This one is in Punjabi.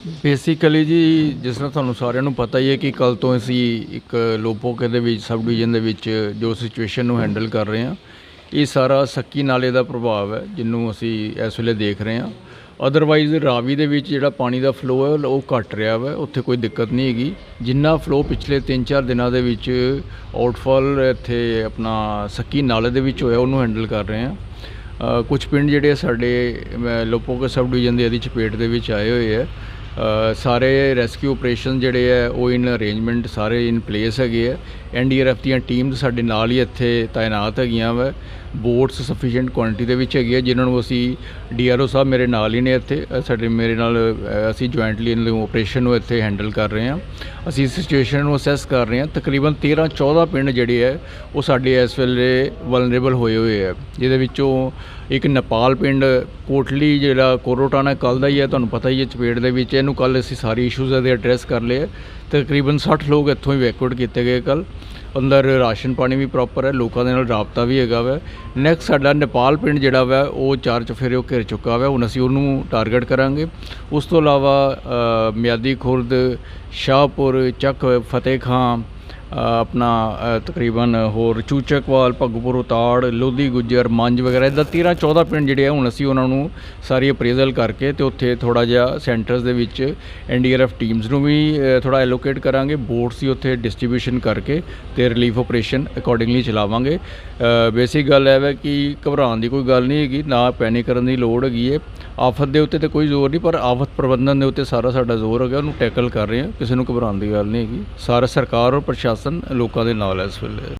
ਬੇਸਿਕਲੀ ਜੀ ਜਿਸ ਤਰ੍ਹਾਂ ਤੁਹਾਨੂੰ ਸਾਰਿਆਂ ਨੂੰ ਪਤਾ ਹੀ ਹੈ ਕਿ ਕੱਲ ਤੋਂ ਅਸੀਂ ਇੱਕ ਲੋਪੋਕੇ ਦੇ ਵਿੱਚ ਸਬ ਡਿਵੀਜ਼ਨ ਦੇ ਵਿੱਚ ਜੋ ਸਿਚੁਏਸ਼ਨ ਨੂੰ ਹੈਂਡਲ ਕਰ ਰਹੇ ਹਾਂ ਇਹ ਸਾਰਾ ਸੱਕੀ ਨਾਲੇ ਦਾ ਪ੍ਰਭਾਵ ਹੈ ਜਿਹਨੂੰ ਅਸੀਂ ਇਸ ਵੇਲੇ ਦੇਖ ਰਹੇ ਹਾਂ। ਅਦਰਵਾਈਜ਼ ਰਾਵੀ ਦੇ ਵਿੱਚ ਜਿਹੜਾ ਪਾਣੀ ਦਾ ਫਲੋ ਹੈ ਉਹ ਘਟ ਰਿਹਾ ਵਾ ਉੱਥੇ ਕੋਈ ਦਿੱਕਤ ਨਹੀਂ ਹੈਗੀ। ਜਿੰਨਾ ਫਲੋ ਪਿਛਲੇ 3-4 ਦਿਨਾਂ ਦੇ ਵਿੱਚ ਆਊਟਫਾਲ ਇੱਥੇ ਆਪਣਾ ਸੱਕੀ ਨਾਲੇ ਦੇ ਵਿੱਚ ਹੋਇਆ ਉਹਨੂੰ ਹੈਂਡਲ ਕਰ ਰਹੇ ਹਾਂ। ਅ, ਕੁਝ ਪਿੰਡ ਜਿਹੜੇ ਸਾਡੇ ਲੋਪੋਕੇ ਸਬ ਡਿਵੀਜ਼ਨ ਦੇ ਇਹਦੀ ਚਪੇਟ ਦੇ ਵਿੱਚ ਆਏ ਹੋਏ ਹੈ ਸਾਰੇ ਰੈਸਕਿਊ ਆਪਰੇਸ਼ਨ ਜਿਹੜੇ ਹੈ, ਉਹ ਇਨ ਅਰੇਂਜਮੈਂਟ ਸਾਰੇ ਇਨ ਪਲੇਸ ਹੈਗੇ ਹੈ। ਐਨਡੀਆਰਐਫ ਦੀਆਂ ਟੀਮਸ ਸਾਡੇ ਨਾਲ ਹੀ ਇੱਥੇ ਤਾਇਨਾਤ ਹੈਗੀਆਂ ਵਾ। ਬੋਟਸ ਸਫੀਸ਼ੀਐਂਟ ਕੁਆਂਟੀਟੀ ਦੇ ਵਿੱਚ ਹੈਗੀਆਂ ਜਿਨ੍ਹਾਂ ਨੂੰ ਅਸੀਂ ਡੀਆਰਓ ਸਾਹਿਬ ਮੇਰੇ ਨਾਲ ਹੀ ਨੇ ਇੱਥੇ। ਸਾਡੇ ਮੇਰੇ ਨਾਲ ਅਸੀਂ ਜੁਆਇੰਟਲੀ ਇਹਨਾਂ ਨੂੰ ਆਪਰੇਸ਼ਨ ਨੂੰ ਇੱਥੇ ਹੈਂਡਲ ਕਰ ਰਹੇ ਹਾਂ। ਅਸੀਂ ਸਿਚੁਏਸ਼ਨ ਨੂੰ ਅਸੈਸ ਕਰ ਰਹੇ ਹਾਂ। ਤਕਰੀਬਨ 13 14 ਪਿੰਡ ਜਿਹੜੇ ਹੈ, ਉਹ ਸਾਡੇ ਇਸ ਵੇਲੇ ਵਲਨਰੇਬਲ ਹੋਏ ਹੋਏ ਹੈ। ਜਿਹਦੇ ਵਿੱਚੋਂ ਇੱਕ ਨੇਪਾਲ ਪਿੰਡ ਕੋਟਲੀ, ਜਿਹੜਾ ਕੋਰੋਟਾਣਾ ਕੱਲ ਦਾ ਹੀ ਹੈ, ਤੁਹਾਨੂੰ ਪਤਾ ਹੀ ਹੈ, ਚਪੇੜ ਦੇ ਵਿੱਚ। ਇਹਨੂੰ ਕੱਲ ਅਸੀਂ ਸਾਰੀ ਇਸ਼ੂਜ਼ ਇਹਦੇ ਐਡਰੈਸ ਕਰ ਲਏ। ਤਕਰੀਬਨ 60 ਲੋਕ ਇੱਥੋਂ ਹੀ ਇਵੈਕੂਏਟ ਕੀਤੇ ਗਏ ਕੱਲ ਅੰਦਰ ਰਾਸ਼ਨ ਪਾਣੀ ਵੀ ਪ੍ਰੋਪਰ ਹੈ, ਲੋਕਾਂ ਦੇ ਨਾਲ ਰਾਬਤਾ ਵੀ ਹੈਗਾ ਵਾ। ਨੈਕਸਟ ਸਾਡਾ ਨੇਪਾਲ ਪਿੰਡ ਜਿਹੜਾ ਵਾ, ਉਹ ਚਾਰ ਚਫੇਰੇ ਉਹ ਘਿਰ ਚੁੱਕਾ ਵਾ, ਹੁਣ ਅਸੀਂ ਉਹਨੂੰ ਟਾਰਗੇਟ ਕਰਾਂਗੇ। ਉਸ ਤੋਂ ਇਲਾਵਾ ਮਿਆਦੀ ਖੁਰਦ, ਸ਼ਾਹਪੁਰ, ਚੱਕ, ਫਤਿਹ ਖਾਂ ਆਪਣਾ ਤਕਰੀਬਨ ਹੋਰ ਚੂਚਕਵਾਲ ਭਗਪੁਰ ਉਤਾੜ, ਲੋਧੀ, ਗੁੱਜਰ, ਮੰਜ ਵਗੈਰਾ ਇਦਾਂ 13 14 ਪਿੰਡ ਜਿਹੜੇ ਆ, ਹੁਣ ਅਸੀਂ ਉਹਨਾਂ ਨੂੰ ਸਾਰੀ ਅਪਰੇਜ਼ਲ ਕਰਕੇ ਤੇ ਉੱਥੇ ਥੋੜਾ ਜਿਹਾ ਸੈਂਟਰਸ ਦੇ ਵਿੱਚ ਐਨਡੀਆਰਐਫ ਟੀਮਸ ਨੂੰ ਵੀ ਥੋੜਾ ਐਲੋਕੇਟ ਕਰਾਂਗੇ। ਬੋਟਸ ਹੀ ਉੱਥੇ ਡਿਸਟ੍ਰੀਬਿਊਸ਼ਨ ਕਰਕੇ ਤੇ ਰਿਲੀਫ ਆਪਰੇਸ਼ਨ ਅਕੋਰਡਿੰਗਲੀ ਚਲਾਵਾਂਗੇ। ਬੇਸਿਕ ਗੱਲ ਹੈ ਵਾ ਕਿ ਘਬਰਾਉਣ ਦੀ ਕੋਈ ਗੱਲ ਨਹੀਂ ਹੈਗੀ, ਨਾ ਪੈਨਿਕ ਕਰਨ ਦੀ ਲੋੜ ਹੈਗੀ ਹੈ। ਆਫਤ ਦੇ ਉੱਤੇ ਤੇ ਕੋਈ ਜ਼ੋਰ ਨਹੀਂ, ਪਰ ਆਫਤ ਪ੍ਰਬੰਧਨ ਦੇ ਉੱਤੇ ਸਾਰਾ ਸਾਡਾ ਜ਼ੋਰ ਹੈਗਾ, ਉਹਨੂੰ ਟੈਕਲ ਕਰ ਰਹੇ ਹਾਂ। ਕਿਸੇ ਨੂੰ ਘਬਰਾਉਣ ਦੀ ਗੱਲ ਨਹੀਂ ਹੈਗੀ। ਸਾਰਾ ਸਰਕਾਰ ਔਰ ਪ੍ਰਸ਼ਾਸਨ ਪ੍ਰਸ਼ਾਸਨ ਲੋਕਾਂ ਦੇ ਨਾਲ ਹੈ ਇਸ ਵੇਲੇ।